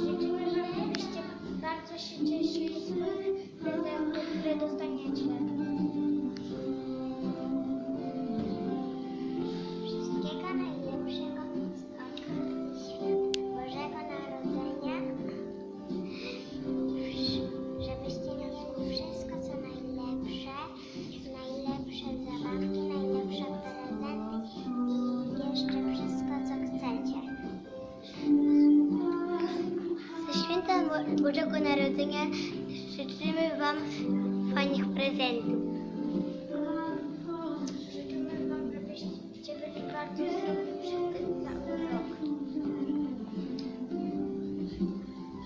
Życzymy Wam, żebyście bardzo się cieszyli święta Bo- Bożego Narodzenia życzymy Wam fajnych prezentów. Życzymy Wam, żebyście byli bardzo zdrowi przez ten cały rok.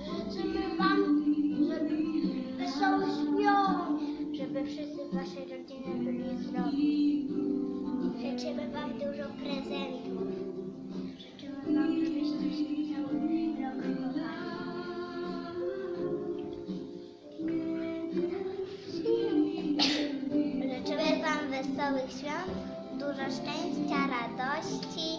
Życzymy Wam, żeby wesołych świąt, żeby wszyscy Waszej rodzinie wesołych świąt, dużo szczęścia, radości.